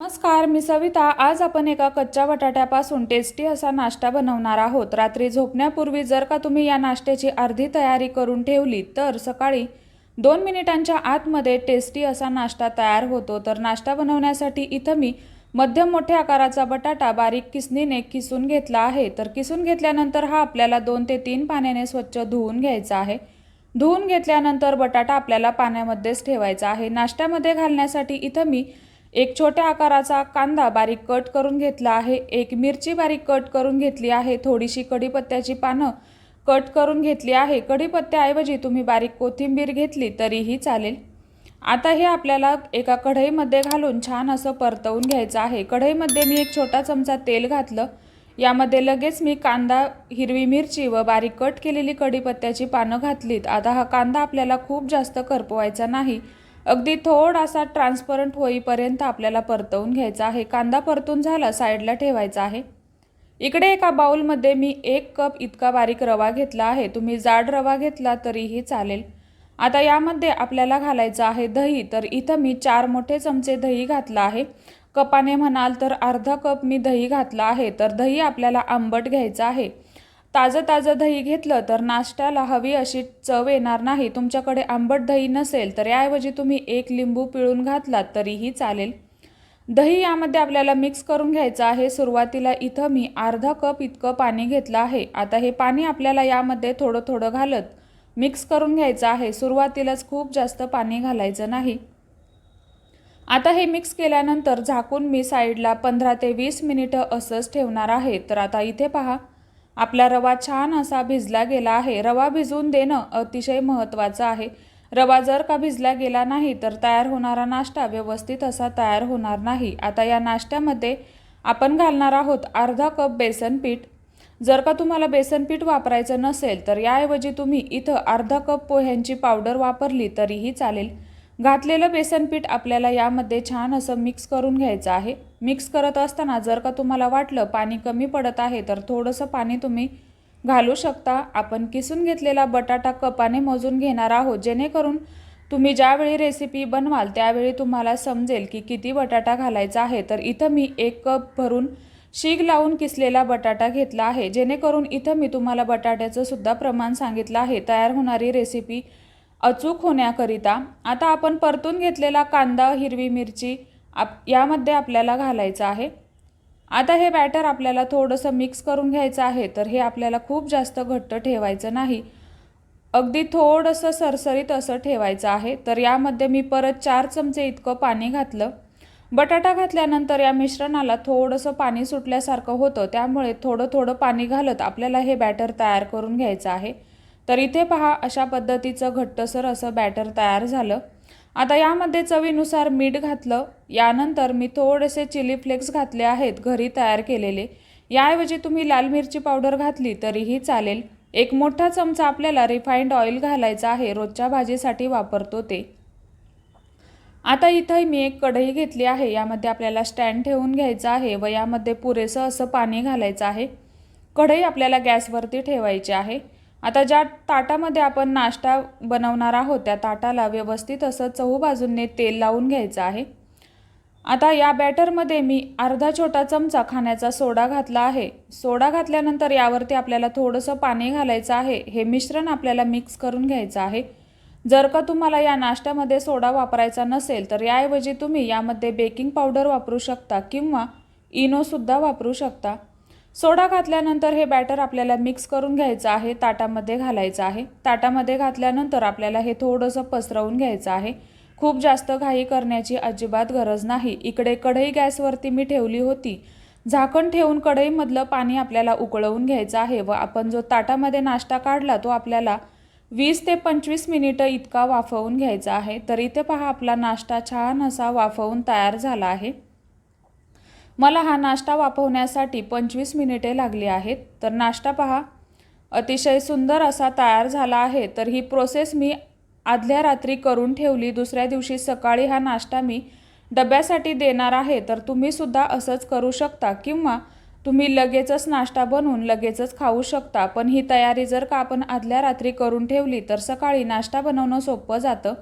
नमस्कार मी सविता. आज आपण एका कच्च्या बटाट्यापासून टेस्टी असा नाश्ता बनवणार आहोत. रात्री झोपण्यापूर्वी जर का तुम्ही या नाश्त्याची अर्धी तयारी करून ठेवली तर सकाळी दोन मिनिटांच्या आतमध्ये टेस्टी असा नाश्ता तयार होतो. तर नाश्ता बनवण्यासाठी इथं मी मध्यम मोठ्या आकाराचा बटाटा बारीक किसणीने किसून घेतला आहे. तर किसून घेतल्यानंतर हा आपल्याला दोन ते तीन पाण्याने स्वच्छ धुवून घ्यायचा आहे. धुवून घेतल्यानंतर बटाटा आपल्याला पाण्यामध्येच ठेवायचा आहे. नाश्त्यामध्ये घालण्यासाठी इथं मी एक छोट्या आकाराचा कांदा बारीक कट करून घेतला आहे. एक मिरची बारीक कट करून घेतली आहे. थोडीशी कढीपत्त्याची पानं कट करून घेतली आहे. कढीपत्त्याऐवजी तुम्ही बारीक कोथिंबीर घेतली तरीही चालेल. आता हे आपल्याला एका कढईमध्ये घालून छान असं परतवून घ्यायचं आहे. कढईमध्ये मी एक छोटा चमचा तेल घातलं. यामध्ये लगेच मी कांदा हिरवी मिरची व बारीक कट केलेली कढीपत्त्याची पानं घातलीत. आता हा कांदा आपल्याला खूप जास्त करपवायचा नाही. अगदी थोडासा ट्रान्सपरंट होईपर्यंत आपल्याला परतवून घ्यायचा आहे. कांदा परतून झाला साईडला ठेवायचा आहे. इकडे एका बाउलमध्ये मी एक कप इतका बारीक रवा घेतला आहे. तुम्ही जाड रवा घेतला तरीही चालेल. आता यामध्ये आपल्याला घालायचं आहे दही. तर इथं मी चार मोठे चमचे दही घातलं आहे. कपाने म्हणाल तर अर्धा कप मी दही घातला आहे. तर दही आपल्याला आंबट घ्यायचं आहे. ताजं ताजं दही घेतलं तर नाश्त्याला हवी अशी चव येणार नाही. तुमच्याकडे आंबट दही नसेल तर याऐवजी तुम्ही एक लिंबू पिळून घातलात तरीही चालेल. दही यामध्ये आपल्याला मिक्स करून घ्यायचं आहे. सुरुवातीला इथं मी अर्धा कप इतकं पाणी घेतलं आहे. आता हे पाणी आपल्याला यामध्ये थोडं थोडं घालत मिक्स करून घ्यायचं आहे. सुरुवातीलाच खूप जास्त पाणी घालायचं नाही. आता हे मिक्स केल्यानंतर झाकून मी साईडला पंधरा ते वीस मिनिटं असंच ठेवणार आहे. तर आता इथे पहा. आपला रवा छान असा भिजला गेला आहे. रवा भिजवून देणं अतिशय महत्त्वाचं आहे. रवा जर का भिजला गेला नाही तर तयार होणारा नाश्ता व्यवस्थित असा तयार होणार नाही. आता या नाश्त्यामध्ये आपण घालणार आहोत अर्धा कप बेसन पीठ. जर का तुम्हाला बेसन पीठ वापरायचं नसेल तर याऐवजी तुम्ही इथं अर्धा कप पोह्यांची पावडर वापरली तरीही चालेल. घातलेलं बेसन पीठ आपल्याला यामध्ये छान असं मिक्स करून घ्यायचं आहे. मिक्स करत असताना जर का तुम्हाला वाटलं पाणी कमी पडत आहे तर थोडंसं पाणी तुम्ही घालू शकता. आपण किसून घेतलेला बटाटा कपाने मोजून घेणार आहोत. जेणेकरून तुम्ही ज्यावेळी रेसिपी बनवाल त्यावेळी तुम्हाला समजेल की किती बटाटा घालायचा आहे. तर इथं मी एक कप भरून शीग लावून किसलेला बटाटा घेतला आहे. जेणेकरून इथं मी तुम्हाला बटाट्याचं सुद्धा प्रमाण सांगितलं आहे. तयार होणारी रेसिपी अचूक होण्याकरिता. आता आपण परतून घेतलेला कांदा हिरवी मिरची आप यामध्ये आपल्याला घालायचं आहे. आता हे बॅटर आपल्याला थोडंसं मिक्स करून घ्यायचं आहे तर हे आपल्याला खूप जास्त घट्ट ठेवायचं नाही. अगदी थोडंसं सरसरीत असं ठेवायचं आहे तर यामध्ये मी परत चार चमचे इतकं पाणी घातलं. बटाटा घातल्यानंतर या मिश्रणाला थोडंसं पाणी सुटल्यासारखं होतं त्यामुळे थोडं थोडं पाणी घालत आपल्याला हे बॅटर तयार करून घ्यायचं आहे. तर इथे पहा अशा पद्धतीचं घट्टसर असं बॅटर तयार झालं. आता यामध्ये चवीनुसार मीठ घातलं यानंतर मी थोडेसे चिली फ्लेक्स घातले आहेत घरी तयार केलेले. याऐवजी तुम्ही लाल मिरची पावडर घातली तरीही चालेल. एक मोठा चमचा आपल्याला रिफाईंड ऑइल घालायचा आहे रोजच्या भाजीसाठी वापरतो ते. आता इथं मी एक कढई घेतली आहे यामध्ये आपल्याला स्टँड ठेवून घ्यायचं आहे व यामध्ये पुरेसं असं पाणी घालायचं आहे. कढई आपल्याला गॅसवरती ठेवायची आहे. आता ज्या ताटामध्ये आपण नाश्ता बनवणार आहोत त्या ताटाला व्यवस्थित असं चहू बाजूंनी तेल लावून घ्यायचं आहे. आता या बॅटरमध्ये मी अर्धा छोटा चमचा खाण्याचा सोडा घातला आहे. सोडा घातल्यानंतर यावरती आपल्याला थोडंसं पाणी घालायचं आहे. हे मिश्रण आपल्याला मिक्स करून घ्यायचं आहे. जर का तुम्हाला या नाश्त्यामध्ये सोडा वापरायचा नसेल तर याऐवजी तुम्ही यामध्ये बेकिंग पावडर वापरू शकता किंवा इनोसुद्धा वापरू शकता. सोडा घातल्यानंतर हे बॅटर आपल्याला मिक्स करून घ्यायचं आहे ताटामध्ये घालायचं आहे. ताटामध्ये घातल्यानंतर आपल्याला हे थोडंसं पसरवून घ्यायचं आहे. खूप जास्त घाई करण्याची अजिबात गरज नाही. इकडे कढई गॅसवरती मी ठेवली होती. झाकण ठेवून कढईमधलं पाणी आपल्याला उकळवून घ्यायचं आहे व आपण जो ताटामध्ये नाश्ता काढला तो आपल्याला वीस ते पंचवीस मिनिटं इतका वाफवून घ्यायचा आहे. तर इथे पहा आपला नाश्ता छान असा वाफवून तयार झाला आहे. मला हा नाश्ता वापवण्यासाठी पंचवीस मिनिटे लागली आहेत. तर नाश्ता पहा. अतिशय सुंदर असा तयार झाला आहे. तर ही प्रोसेस मी आदल्या रात्री करून ठेवली. दुसऱ्या दिवशी सकाळी हा नाश्ता मी डब्यासाठी देणार आहे. तर तुम्हीसुद्धा असंच करू शकता किंवा तुम्ही लगेचच नाश्ता बनवून लगेचच खाऊ शकता. पण ही तयारी जर का आपण आदल्या रात्री करून ठेवली तर सकाळी नाश्ता बनवणं सोपं जातं.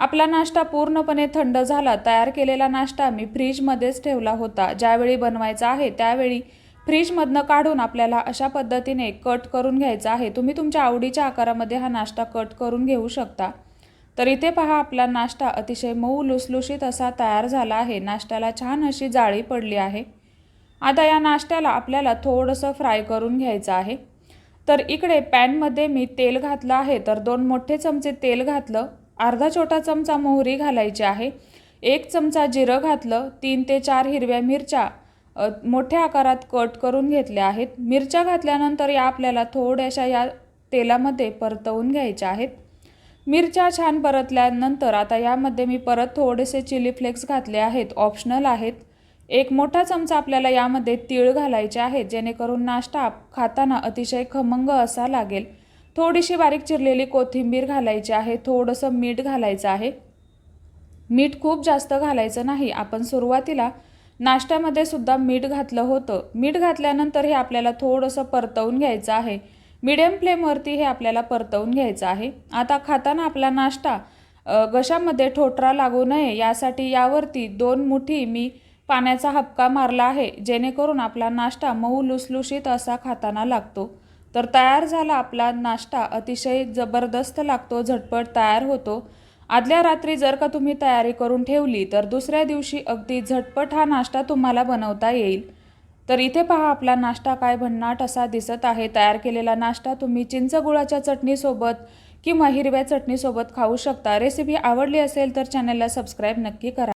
आपला नाश्ता पूर्णपणे थंड झाला तयार केलेला नाश्ता मी फ्रीजमध्येच ठेवला होता. ज्यावेळी बनवायचा आहे त्यावेळी फ्रीजमधनं काढून आपल्याला अशा पद्धतीने कट करून घ्यायचा आहे. तुम्ही तुमच्या आवडीच्या आकारामध्ये हा नाश्ता कट करून घेऊ शकता. तर इथे पहा आपला नाश्ता अतिशय मऊ लुसलुशीत असा तयार झाला आहे. नाश्त्याला छान अशी जाळी पडली आहे. आता या नाश्त्याला आपल्याला थोडंसं फ्राय करून घ्यायचं आहे. तर इकडे पॅनमध्ये मी तेल घातलं आहे. तर दोन मोठे चमचे तेल घातलं. अर्धा छोटा चमचा मोहरी घालायची आहे. एक चमचा जिरं घातलं तीन ते चार हिरव्या मिरच्या मोठ्या आकारात कट करून घेतल्या आहेत. मिरच्या घातल्यानंतर या आपल्याला थोड्याशा या तेलामध्ये परतवून घ्यायच्या आहेत. मिरच्या छान परतल्यानंतर आता यामध्ये मी परत थोडेसे चिली फ्लेक्स घातले आहेत. ऑप्शनल आहेत. एक मोठा चमचा आपल्याला यामध्ये तीळ घालायचे आहेत जेणेकरून नाश्ता खाताना अतिशय खमंग असा लागेल. थोडीशी बारीक चिरलेली कोथिंबीर घालायची आहे थोडंसं मीठ घालायचं आहे. मीठ खूप जास्त घालायचं नाही आपण सुरुवातीला नाश्त्यामध्ये सुद्धा मीठ घातलं होतं. मीठ घातल्यानंतर हे आपल्याला थोडंसं परतवून घ्यायचं आहे. मिडियम फ्लेमवरती हे आपल्याला परतवून घ्यायचं आहे. आता खाताना आपला नाश्ता घशामध्ये ठोठरा लागू नये यासाठी यावरती दोन मुठी मी पाण्याचा हपका मारला आहे जेणेकरून आपला नाश्ता मऊ लुसलुशीत असा खाताना लागतो. तर तयार झाला आपला नाश्ता. अतिशय जबरदस्त लागतो झटपट तयार होतो. आदल्या रात्री जर का तुम्ही तयारी करून ठेवली तर दुसऱ्या दिवशी अगदी झटपट हा नाश्ता तुम्हाला बनवता येईल. तर इथे पहा आपला नाश्ता काय भन्नाट असा दिसत आहे. तयार केलेला नाश्ता तुम्ही चिंच गुळाच्या चटणीसोबत किंवा हिरव्या चटणीसोबत खाऊ शकता. रेसिपी आवडली असेल तर चॅनलला सबस्क्राईब नक्की करा.